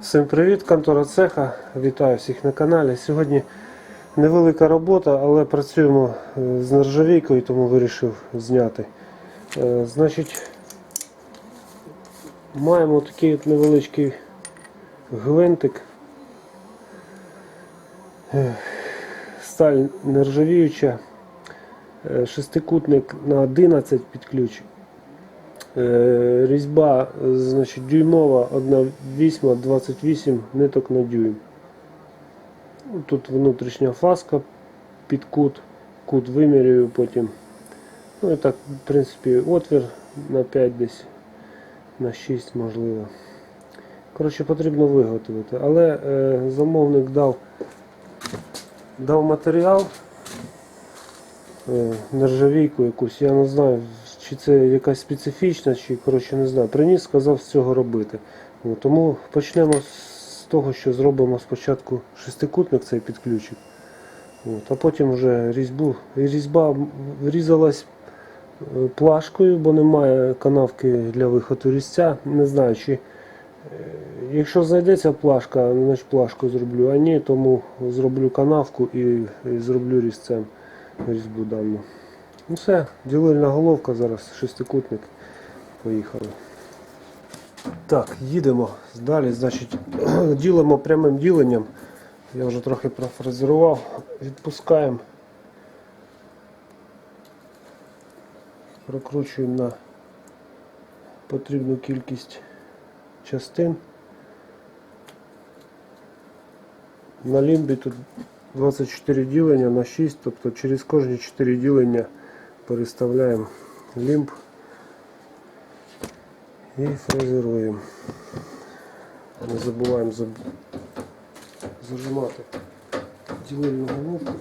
Всім привіт, контора цеха. Вітаю всіх на каналі. Сьогодні невелика робота, але працюємо е, з нержавійкою, тому вирішив зняти. Е, Значить, маємо такий от невеличкий гвинтик. Е, Сталь нержавіюча, шестикутник на 11 під ключ. Е, Різьба значить, дюймова, 1 вісьма 28 ниток на дюйм. Тут внутрішня фаска під кут, кут вимірюю потім. Ну і так, в принципі, отвір на 5 десь, на 6 можливо. Коротше, потрібно виготовити. Але е, замовник дав, дав матеріал, е, нержавійку якусь, я не знаю, чи це якась специфічна, чи коротше не знаю. Приніс, сказав з цього робити. Тому почнемо з того, що зробимо спочатку шестикутник цей під ключик. От, а потім вже різьбу. Різьба різалась е, плашкою, бо немає канавки для виходу різця. Не знаю, чи е, якщо знайдеться плашка, значить плашку зроблю, а ні, тому зроблю канавку і, і зроблю різцем різьбу дану. Ну все, ділильна головка зараз, шестикутник. Поїхали. Так, їдемо далі. Значить, ділимо прямим діленням. Я вже трохи профрезерував. Відпускаємо. Прокручуємо на потрібну кількість частин. На лімбі тут 24 ділення на 6, тобто через кожні 4 ділення переставляємо лімб і фрезеруємо. Не забуваємо заб... зажимати ділильну головку.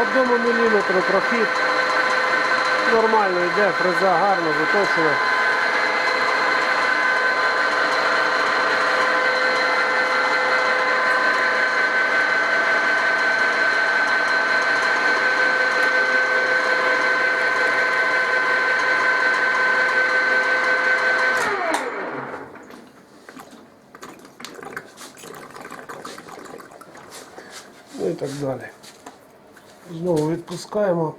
Одному міліметру прохід. Нормально йде, фреза гарно заточена. Ну і так далі. Знову відпускаємо.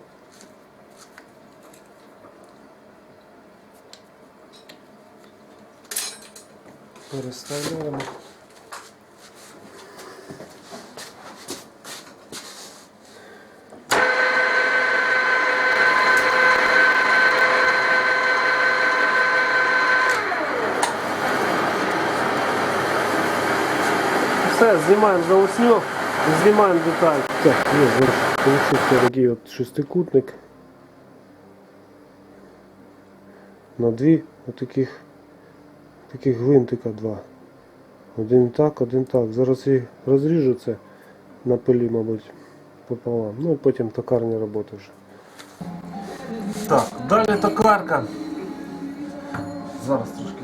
Переставляємо. Все, знімаємо заусню, знімаємо деталь. Так, є, получився такий от шестикутник. На дві отаких таких гвинтика два. Один так, один так. Зараз я розріжу це на пилі, мабуть, пополам. Ну і потім токарні роботи вже. Так, далі токарка. Зараз трошки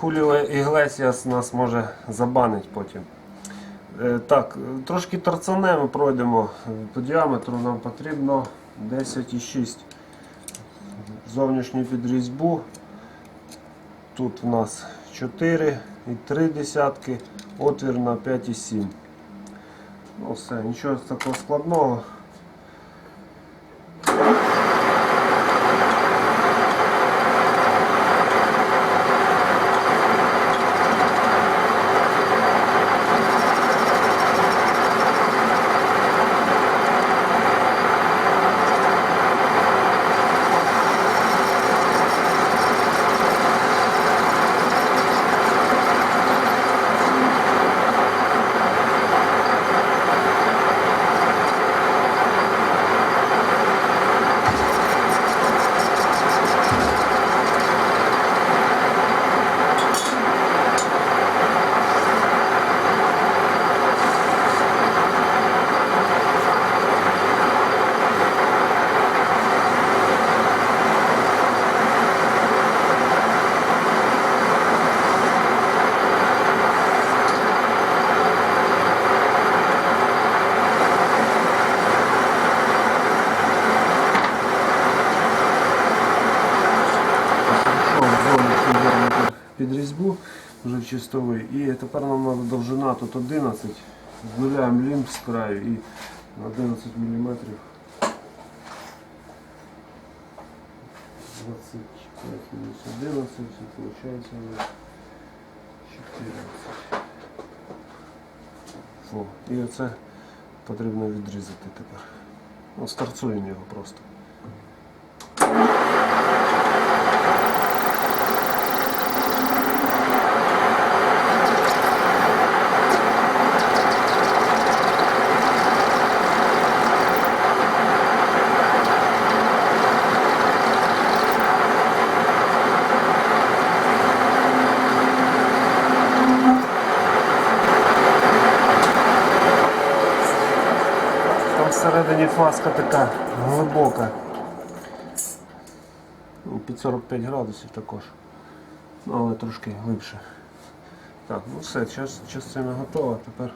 Хуліо Іглесіас нас може забанить потім. Е, Так, трошки торцанемо пройдемо по діаметру нам потрібно 10,6 зовнішню підрізьбу. Тут в нас 4 і 3 десятки, отвір на 5,7. Ну все, нічого такого складного. під різьбу вже в чистовий. І тепер нам треба довжина тут 11. Знуляємо лімб з краю і на 11 мм. 25 минус 11, це виходить у нас 14. Фу. І оце потрібно відрізати тепер. Ну, старцуємо його просто. Фаска така глибока. Ну, Під 45 градусів також. Ну, але трошки глибше. Так, ну все, час, частина готова. Тепер.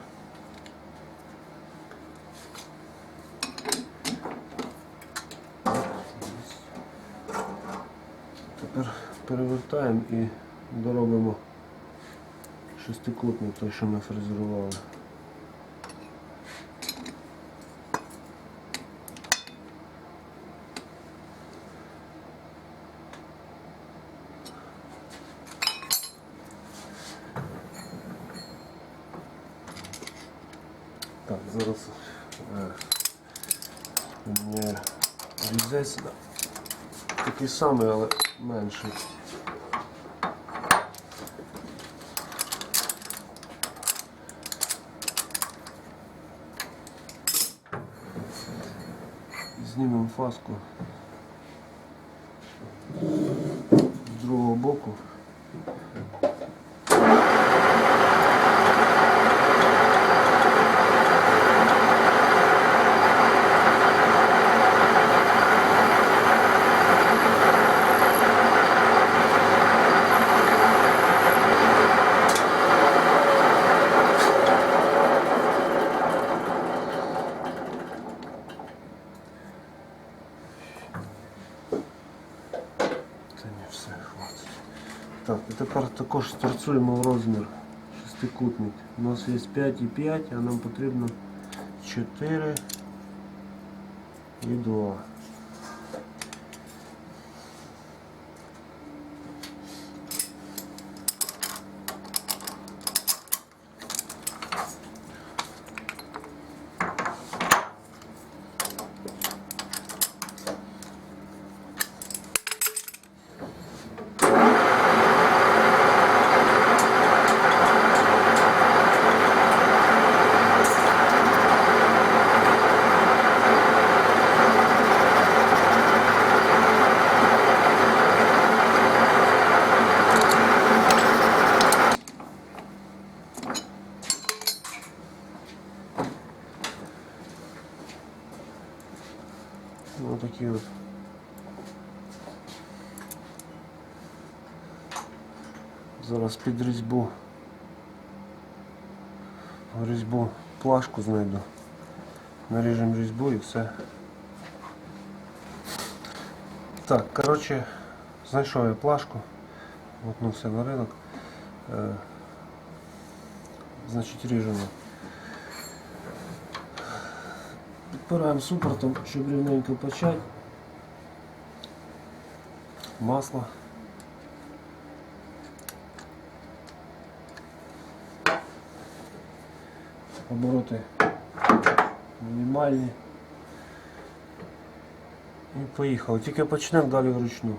Тепер перевертаємо і доробимо шестикутник, той, що ми фрезерували. Так, зараз е, поміняю різець такий самий, але менший. Знімемо фаску з другого боку. Це не все хватить. Так, і тепер старцуємо в розмір шестикутник. У нас є 5,5, а нам потрібно 4 і 2. Ну такі от. Зараз під різьбу. Різьбу плашку знайду. Наріжемо різьбу і все. Так, коротше, знайшов я плашку. Мотнувся на ринок. Е, значить ріжемо. Підпираємо супортом, щоб рівненько почати. Масло. Обороти мінімальні. І поїхали. Тільки почнемо далі вручну.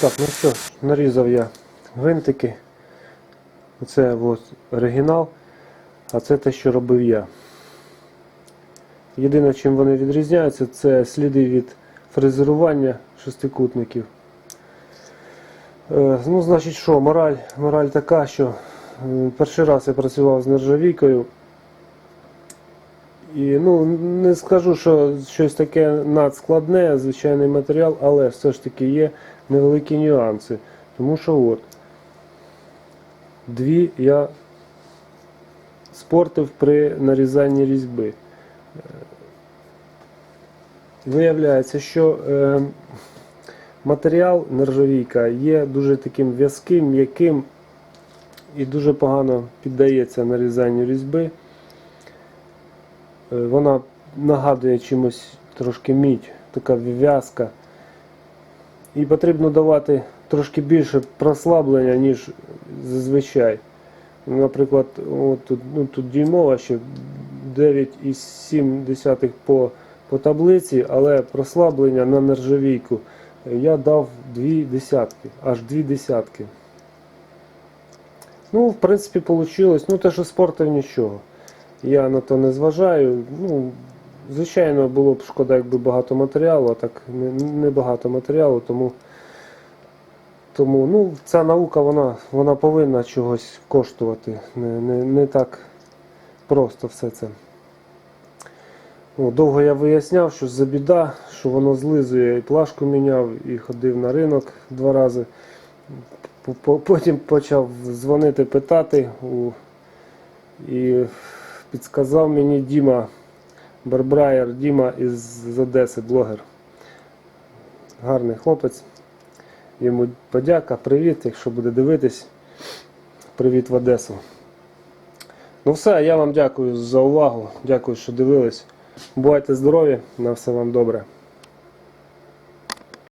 Так, ну що, нарізав я гвинтики. Це ось оригінал, а це те, що робив я. Єдине, чим вони відрізняються, це сліди від фрезерування шестикутників. Е, Ну, значить, що, мораль, мораль така, що е, перший раз я працював з нержавійкою. І ну, не скажу, що щось таке надскладне, звичайний матеріал, але все ж таки є невеликі нюанси. Тому що от, дві я спортив при нарізанні різьби. Е, Виявляється, що е, матеріал нержавійка є дуже таким в'язким, м'яким і дуже погано піддається нарізанню різьби. Е, Вона нагадує чимось трошки мідь, така в'язка. І потрібно давати трошки більше прослаблення, ніж зазвичай. Наприклад, от тут, ну, тут дюймова ще 9,7 по, по таблиці, але прослаблення на нержавійку я дав 2 десятки, аж 2 десятки. Ну, в принципі, вийшло. Ну, те, що спортив нічого. Я на то не зважаю. Ну, звичайно, було б шкода, якби багато матеріалу, а так не, не матеріалу, тому, тому ну, ця наука вона, вона повинна чогось коштувати. Не, не, не так просто все це. О, довго я виясняв, що за біда, що воно злизує, і плашку міняв, і ходив на ринок два рази. По- по- Потім почав дзвонити, питати. У... І підсказав мені Діма Барбраєр, Діма із Одеси, блогер. Гарний хлопець. Йому подяка, привіт, якщо буде дивитись. Привіт в Одесу. Ну все, я вам дякую за увагу. Дякую, що дивились. Бувайте здорові, на все вам добре.